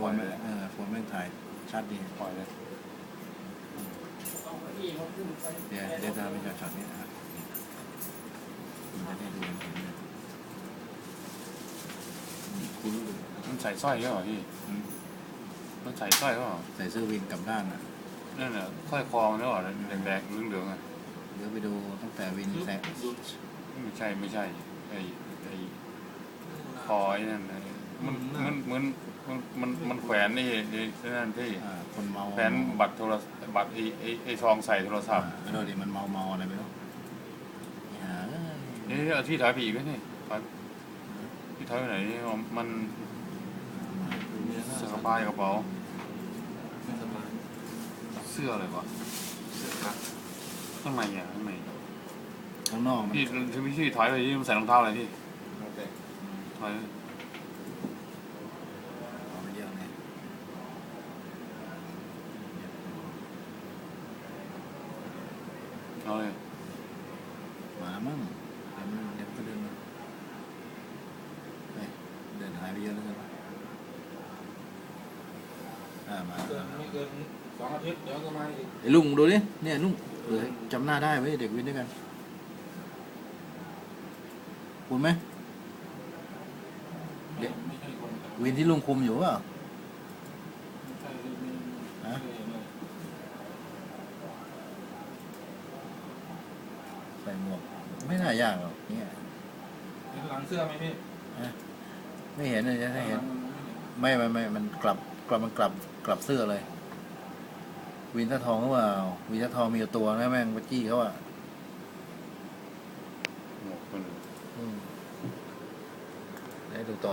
ปล่อยเลยเออโฟนแม่งถ่ายชัดดีปล่อยเลยเดี๋ยวเดี๋ยวจะไปจอดช็อตนี้นะครับมันจะได้ดูเห็นเลยคุณรู้ดูมันใส่สร้อยก็เหรอพี่อืมมันใส่สร้อยก็เหรอใส่เสื้อวินกลับด้านอะนั่นน่ะสร้อยคอมันก็เหรอแดงๆเหลืองๆอะเดี๋ยวไปดูตั้งแต่วินแซงไม่ใช่ไม่ใช่ไอ้ไอ้คอไอ้นั่นไอ้มันมันเหมือน มันมันมันแขวนนี่ไอ้นั่นพี่อ่าคนเมาแขวนบัตรโทรบัตรไอ้ไอ้ไอ้ซองใส่โทรศัพท์อ่าแล้วดิมันเมาเมาอะไรไม่รู้อย่าเอ้ยนี่เอาที่ถอยผีอีกไหมนี่ถอยที่ถอยไปไหนนี่มันเสื้อกระเป๋ากระเป๋าเสื้ออะไรวะข้างในอะข้างในข้างนอกมันพี่พี่พี่ถอยไปที่มันใส่รองเท้าอะไรพี่ ถอย เอาไปเยอะเลย เอาเลยมาแล้วมั้งเดี๋ยวมันเดี๋ยวมันก็เดินมาเฮ้ยเดินหายไปเยอะแล้วใช่ปะอ่ามาเกินไม่เกินสองอาทิตย์เดี๋ยวก็มาอีกไอ้ลุงดูดิเนี่ยลุงเออจำหน้าได้เว้ยเด็กวินด้วยกันคุณไหมเด็กไม่ใช่คนวินที่ลุงคุมอยู่เปล่า ไม่ใช่ไม่ไม่ฮะไม่ไม่ ใส่ หมวก ไม่น่ายากหรอกเนี่ยเห็นหลังเสื้อไหมพี่ไม่เห็นเลยถ้าเห็นหลังมันไม่เห็น ไม่ไม่ไม่มันกลับกลับมันกลับกลับเสื้อเลย วินท่าทองหรือเปล่าวินท่าทองมีอยู่ตัวนะแม่งวัจี้เขาอะหมวกมันอืมได้ดูต่อ